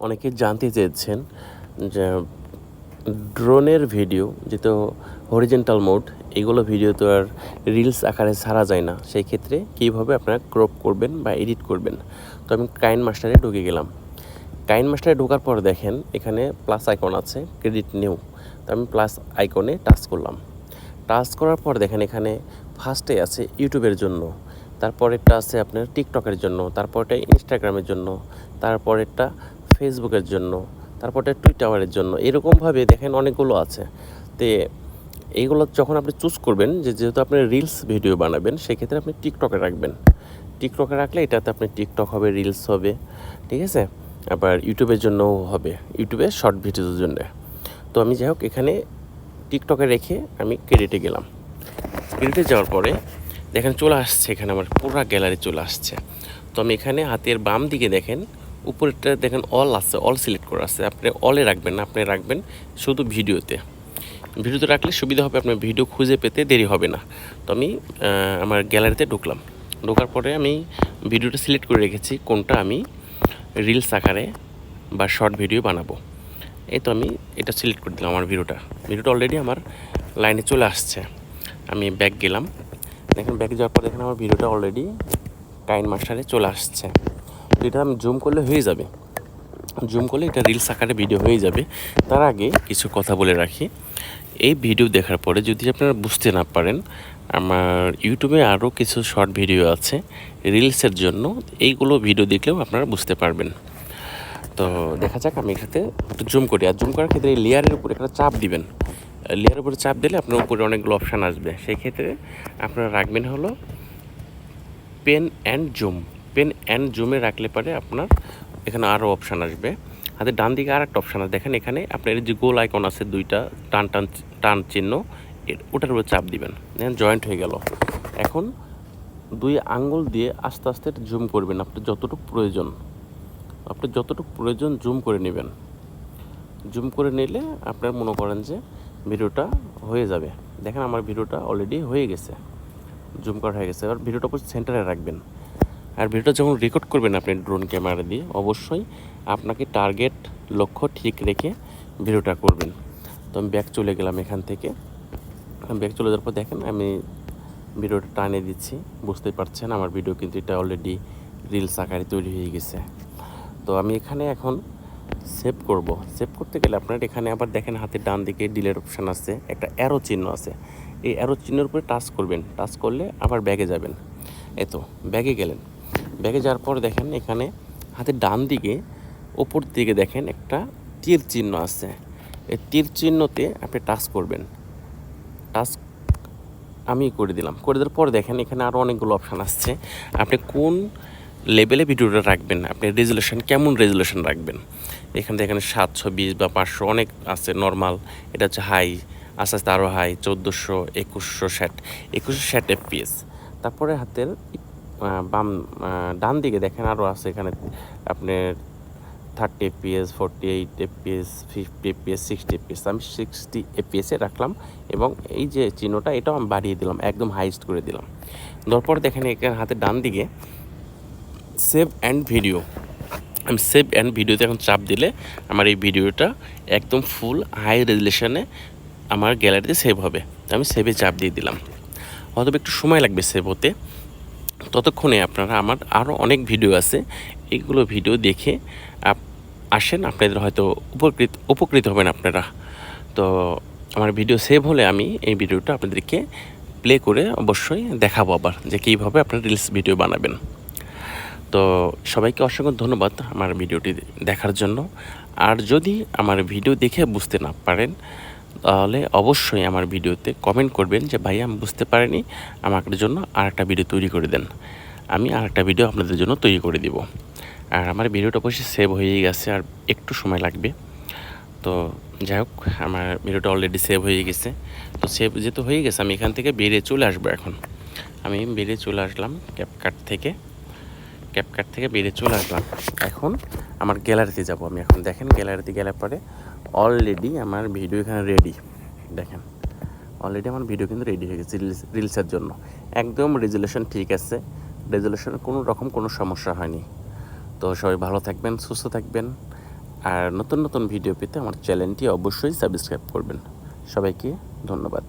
অনেকে জানতে চেয়েছেন যে ড্রোনের ভিডিও, যেহেতু হরিজেন্টাল মোড এগুলো ভিডিও তো আর রিলস আকারে ছাড়া যায় না। সেই ক্ষেত্রে কীভাবে আপনারা ক্রপ করবেন বা এডিট করবেন? তো আমি কাইন মাস্টারে ঢুকে গেলাম। কাইন মাস্টারে ঢোকার পর দেখেন, এখানে প্লাস আইকন আছে ক্রেডিট নিউ তো আমি প্লাস আইকনে টাচ করলাম। টাচ করার পর দেখেন, এখানে ফার্স্টে আছে ইউটিউবের জন্য। তারপরেরটা আছে আপনার টিকটকের জন্য। তারপরটা ইনস্টাগ্রামের জন্য। তারপরেরটা ফেসবুকের জন্য তারপরটা টুইটারের জন্য, এরকমভাবে দেখেন অনেকগুলো আছে। তে এইগুলো যখন আপনি চুজ করবেন যে যেহেতু আপনি রিলস ভিডিও বানাবেন, সেক্ষেত্রে আপনি টিকটকে রাখবেন। টিকটকে রাখলে এটাতে আপনি টিকটক হবে, রিলস হবে, ঠিক আছে? আবার ইউটিউবের জন্যও হবে, ইউটিউবে শর্ট ভিডিওর জন্য। তো আমি যাই হোক, এখানে টিকটকে রেখে আমি ক্রেডিটে গেলাম। ক্রেডিটে যাওয়ার পরে দেখেন চলে আসছে এখানে, আমার পুরো গ্যালারি চলে আসছে। তো আমি এখানে হাতের বাম দিকে দেখেন উপরেরটা দেখেন অল আছে অল সিলেক্ট করা আছে। আপনি অলে রাখবেন না, আপনি রাখবেন শুধু ভিডিওতে। ভিডিওতে রাখলে সুবিধা হবে, আপনার ভিডিও খুঁজে পেতে দেরি হবে না। তো আমি আমার গ্যালারিতে ঢুকলাম। ঢোকার পরে আমি ভিডিওটা সিলেক্ট করে রেখেছি, কোনটা আমি রিলস আকারে বা শর্ট ভিডিও বানাবো। এই তো আমি এটা সিলেক্ট করে দিলাম আমার ভিডিওটা। ভিডিওটা অলরেডি আমার লাইনে চলে আসছে। আমি ব্যাক গেলাম। দেখেন ব্যাক যাওয়ার পর দেখেন আমার ভিডিওটা অলরেডি কাইন মাস্টারে চলে আসছে। এটা আমি জুম করলে হয়ে যাবে। জুম করলে এটা রিলস আকারে ভিডিও হয়ে যাবে। তার আগে কিছু কথা বলে রাখি। এই ভিডিও দেখার পরে যদি আপনারা বুঝতে না পারেন, আমার ইউটিউবে আরও কিছু শর্ট ভিডিও আছে রিলসের জন্য। এইগুলো ভিডিও দেখলেও আপনারা বুঝতে পারবেন। তো দেখা যাক, আমি এখানে একটু জুম করি। আর জুম করার ক্ষেত্রে এই লেয়ারের উপরে একটা চাপ দিবেন। লেয়ারের উপরে চাপ দিলে আপনার উপরে অনেকগুলো অপশান আসবে। সেই ক্ষেত্রে আপনারা রাখবেন হলো pan and zoom pan and জুমে রাখলে পরে আপনার এখানে আরও অপশান আসবে। হাতে ডান দিকে আর একটা অপশান আছে। দেখেন এখানে আপনার যে গোল আইকন আছে, দুইটা টান টান টান চিহ্ন ওটার উপরে চাপ দিবেন। জয়েন্ট হয়ে গেল। এখন দুই আঙ্গুল দিয়ে আস্তে আস্তে জুম করবেন। আপনার যতটুকু প্রয়োজন আপনি যতটুকু প্রয়োজন জুম করে নেবেন। জুম করে নিলে আপনার মনে করেন যে ভিডিওটা হয়ে যাবে। দেখেন আমার ভিডিওটা অলরেডি হয়ে গেছে। জুম করা হয়ে গেছে। এবার ভিডিওটা পুরো সেন্টারে রাখবেন। আর ভিডিওটা যখন রেকর্ড করবেন আপনি ড্রোন ক্যামেরা দিয়ে, অবশ্যই আপনাকে টার্গেট লক্ষ্য ঠিক রেখে ভিডিওটা করবেন। তো আমি ব্যাগ চলে গেলাম এখান থেকে। ব্যাগ চলে যাওয়ার পর দেখেন আমি ভিডিওটা টানে দিচ্ছি। বুঝতেই পারছেন আমার ভিডিও কিন্তু এটা অলরেডি রিলস আকারে তৈরি হয়ে গেছে। তো আমি এখানে এখন সেভ করব। সেভ করতে গেলে আপনার এখানে আবার দেখেন হাতের ডান দিকে ডিলের অপশান আছে, একটা অ্যারো চিহ্ন আছে। এই অ্যারো চিহ্নের উপরে টাচ করবেন। টাচ করলে আবার ব্যাগে যাবেন। এই তো ব্যাগে গেলেন। ব্যাগে যাওয়ার পর দেখেন এখানে হাতের ডান দিকে ওপর দিকে দেখেন একটা তীর চিহ্ন আছে। এই তীর চিহ্নতে আপনি টাচ করবেন। টাচ আমি করে দিলাম। করে দেওয়ার পর দেখেন এখানে আরও অনেকগুলো অপশান আসছে। আপনি কোন লেভেলে ভিডিওটা রাখবেন, আপনি রেজুলেশন কেমন রেজুলেশন রাখবেন? এখান থেকে এখানে সাতশো, বিশ বা পাঁচশো অনেক আছে নর্মাল এটা হচ্ছে হাই আস্তে আস্তে আরও হাই চোদ্দোশো, একুশশো ষাট একুশশো ষাট এফপিএস তারপরে হাতের বাম ডান দিকে দেখেন আরও আছে এখানে। আপনার thirty FPS forty eight FPS fifty FPS sixty FPS আমি সিক্সটি এফপিএসে রাখলাম এবং এই যে চিহ্নটা, এটাও আমি বাড়িয়ে দিলাম, একদম হাইস্ট করে দিলাম। তারপর দেখেন এখানে হাতে ডান দিকে সেভ অ্যান্ড ভিডিও আমি সেভ অ্যান্ড ভিডিওতে এখন চাপ দিলে আমার এই ভিডিওটা একদম ফুল হাই রেজুলেশনে আমার গ্যালারিতে সেভ হবে। আমি সেভে চাপ দিয়ে দিলাম। হয়তো একটু সময় লাগবে সেভ হতে। ততক্ষণে আপনারা আমার আরও অনেক ভিডিও আছে। এইগুলো ভিডিও দেখে আসেন, আপনাদের হয়তো উপকৃত উপকৃত হবেন আপনারা। তো আমার ভিডিও সেভ হলে আমি এই ভিডিওটা আপনাদেরকে প্লে করে অবশ্যই দেখাবো আবার যে কীভাবে আপনারা রিলস ভিডিও বানাবেন। তো সবাইকে অসংখ্য ধন্যবাদ আমার ভিডিওটি দেখার জন্য। আর যদি আমার ভিডিও দেখে বুঝতে না পারেন তাহলে অবশ্যই আমার ভিডিওতে কমেন্ট করবেন যে ভাই আমি বুঝতে পারিনি। আমাদের জন্য আর একটা ভিডিও তৈরি করে দেন। আমি আর একটা ভিডিও আপনাদের জন্য তৈরি করে দিব। আর আমার ভিডিওটা অবশ্যই সেভ হয়ে গেছে আর একটু সময় লাগবে। তো যাই হোক, আমার ভিডিওটা অলরেডি সেভ হয়ে গেছে। তো সেভ যেহেতু হয়ে গেছে, আমি এখান থেকে বেরিয়ে চলে আসব এখন। আমি বেরিয়ে চলে আসলাম ক্যাপকাট থেকে। ক্যাপকাট থেকে বেরিয়ে চলে আসলাম। এখন আমার গ্যালারিতে যাব আমি এখন। দেখেন গ্যালারিতে গেলে পরে অলরেডি আমার ভিডিও এখানে রেডি দেখেন অলরেডি আমার ভিডিও কিন্তু রেডি হয়ে গেছে রিলস রিলসের জন্য। একদম রেজুলেশন ঠিক আছে। রেজুলেশনের কোনো রকম কোনো সমস্যা হয়নি। তো সবাই ভালো থাকবেন, সুস্থ থাকবেন। আর নতুন নতুন ভিডিও পেতে আমার চ্যানেলটি অবশ্যই সাবস্ক্রাইব করবেন। সবাইকে ধন্যবাদ।